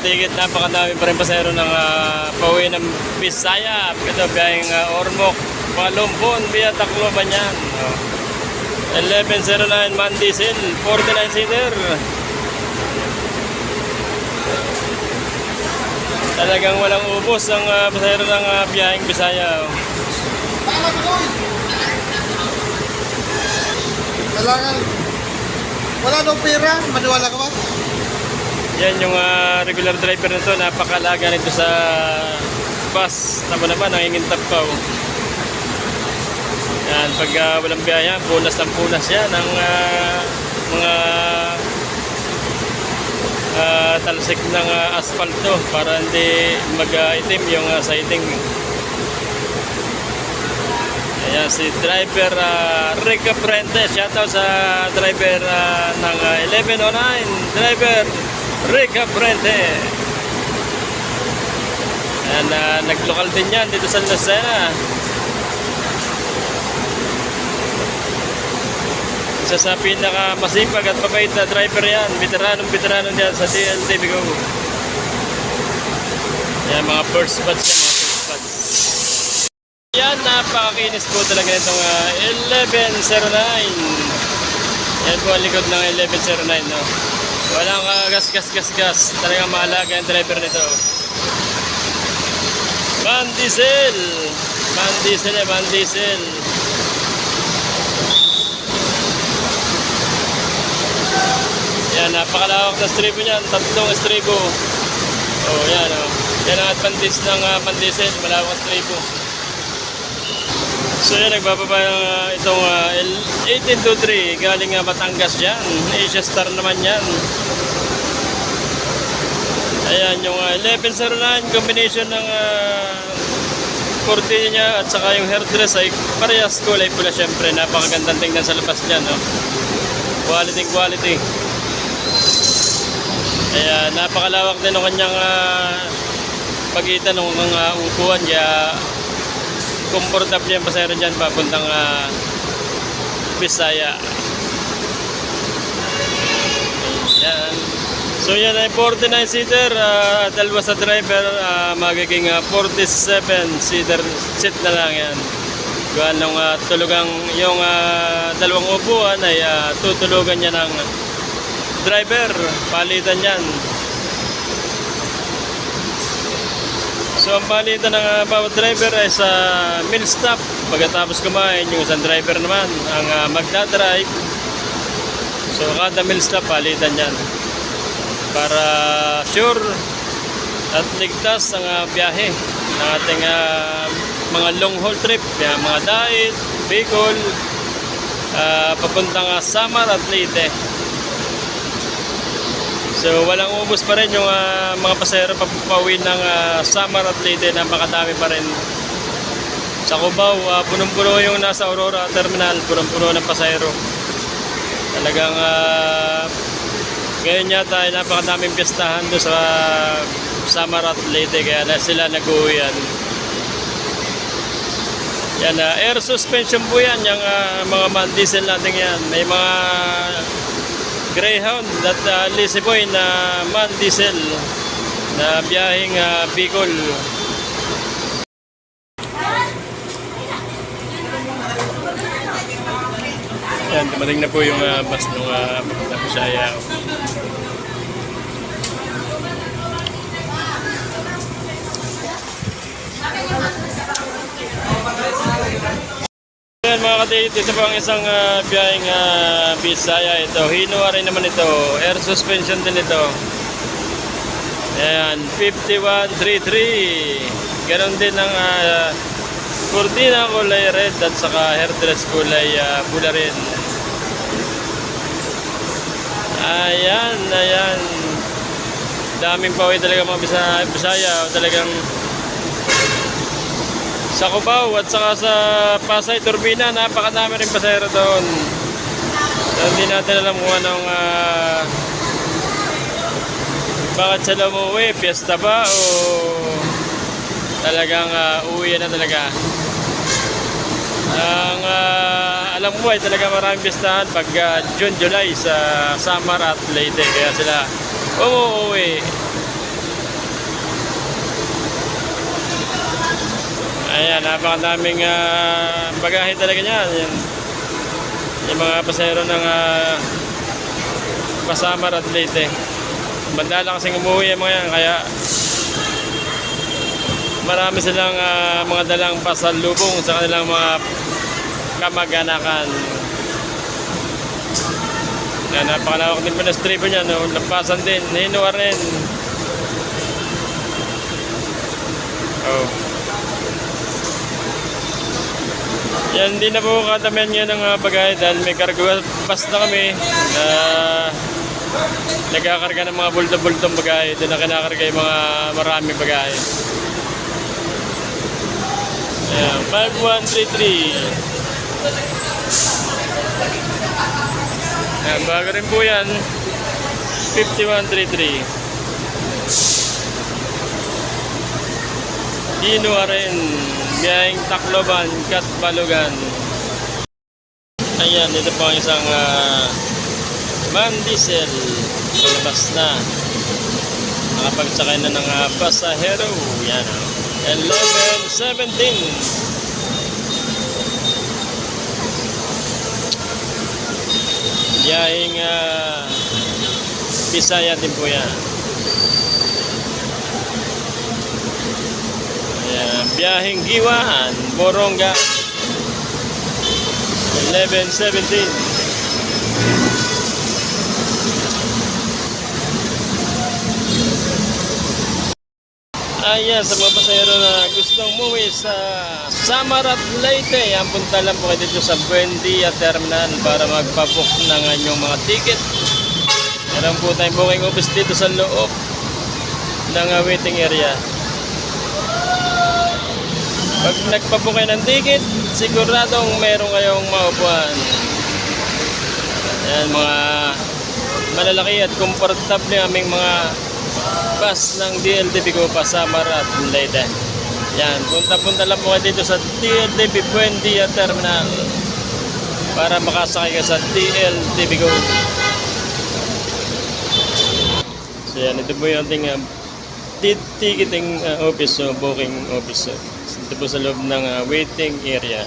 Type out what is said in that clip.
ticket, napakadami pa rin pasero ng uh, pauwi ng Bisaya. Ito, biyaheng uh, Ormoc, Palumpon, via Tacloban yan. Oh. 1109 man diesel, 49 seater. Talagang walang ubos ang uh, pasahero ng uh, biyaheng Bisaya. Oh. Kailangan, wala nung pera, maniwala ka ba? Yan yung ah, regular driver nito, napakalaga nito sa bus. Tama naman, nangingintab pa. Oh. Yan, pag ah, walang biyaya, punas ng punas yan ang ah, mga ah, talsik ng ah, asfalto para hindi mag-itim yung ah, siding. Ayan, si driver uh, Rick Prente. Shoutout sa driver ah, ng ah, 1109. Driver Rick Prente. Ayan, uh, naglokal din yan dito sa Lucena. Isa sa pinaka masipag at mabait na driver yan. Veteranong veterano diyan sa DLT Bigo. Yan, mga first batch yan, mga first batch. Yan, napakakinis po talaga itong ah, 1109. Yan po ang likod ng 1109, no? Walang uh, gas, gas, gas, gas. Talagang mahalaga ang driver nito. Van Diesel! Van Diesel eh, Van Diesel. Yan, napakalawak na stribo niyan. Tatlong stribo. Oh, yan, oh. Yan ang advantage ng uh, Van Diesel. Malawak stribo. So yan, nagbababa ah, itong L- 1823 galing uh, Batangas yan. Asia Star naman yan. Ayan, yung ah, 1109 combination ng uh, niya at saka yung hairdress ay parehas kulay pula syempre. Napakagandang tingnan sa labas niya, no? Quality, quality. Ayan, napakalawak din ng kanyang ah, pagitan ng mga upuan. Kaya comfortable yung pasahero dyan papuntang uh, Bisaya. Yan. So yan ay 49 seater, uh, dalawa sa driver, ah, magiging ah, 47 seater seat na lang yan. Gawa nung ah, tulugang yung ah, dalawang upuan ay ah, tutulugan niya ng driver, palitan yan. So ang palitan ng uh, bawat driver ay sa mill stop. Pagkatapos kumain, yung isang driver naman ang uh, magdadrive. So kada mill stop palitan yan. Para sure at ligtas ang uh, biyahe ng ating uh, mga long haul trip. Yan, mga diet, Bicol, uh, papuntang uh, Samar at Leyte. So walang ubos pa rin yung ah, mga pasahero papauwi ng uh, Samar at Leyte na makadami pa rin. Sa Cubao, ah, punong-puno yung nasa Aurora Terminal, punong-puno ng pasahero. Talagang uh, ngayon yata napakadaming piestahan doon sa Samar at Leyte kaya na sila nag-uwian. Yan, ah, air suspension po yan, yung ah, mga diesel natin yan. May mga Greyhound at uh, Lizzie Boy na man diesel na biyaheng uh, Bicol. Yan, dumating na po yung uh, bus ng uh, papunta po sa Ayaw. Kadate, ito po ang isang uh, biyaheng uh, Bisaya ito. Hinua rin naman ito. Air suspension din ito. Ayan, 5133. Ganon din ang uh, kurtina kulay red at saka hairdress kulay uh, pula rin. Ayan, ayan. Daming paway talaga mga Bisaya. Bisaya talagang sa Cubao at saka sa Pasay, Turbina, napakadami rin pasahero doon. So, hindi natin alam kung anong uh, bakit sila umuwi, piyesta ba o talagang uh, uwi na talaga. Ang uh, alam ko ay talaga maraming pistahan pag uh, June, July sa Samar at Leyte. Kaya sila umuwi. Ayan, napakadaming uh, bagahe talaga niyan. Yan. Yung mga pasahero ng uh, Pasamar at Leyte. Bandala kasing umuwi yung mga yan, kaya marami silang ah, mga dalang pasalubong sa kanilang mga kamag-anakan. Yan, napakalawak din po na stripo niya, no? Lampasan din, hinuwa rin. Yan, hindi na po kadamihan ngayon ng uh, bagay dahil may cargo bus na kami na nagkakarga ng mga bulto-bultong bagay. Doon na kinakarga yung mga maraming bagay. Ayan, 5133. Ayan, bago rin po yan. 5133. Inuwa rin. Biyahing Tacloban, Katbalugan. Ayan, ito po ang isang uh, man diesel. Palabas na. Nakapagsakay na ng uh, pasahero. Yan o. 11.17. Biyahing uh, Bisaya din po yan. Ayan, biyahing Giwaan, Boronga. 11.17. Ayan, sa mga pasahero na gustong umuwi sa Samar at Leyte, ang punta lang po kayo dito sa Buendia Terminal para magpabook ng inyong mga ticket. Meron po tayong booking office dito sa loob ng waiting area. Pag nagpabook kayo ng ticket, siguradong meron kayong maupuan. Ayan, mga malalaki at komportable aming mga bus ng DLTV ko Pasamar at Leyte. Yan, punta-punta lang po kayo dito sa DLTV Buendia Terminal para makasakay ka sa DLTV Go. So yan, ito po yung ating uh, ti- ticketing uh, office, so booking office. So, ito po sa loob ng uh, waiting area.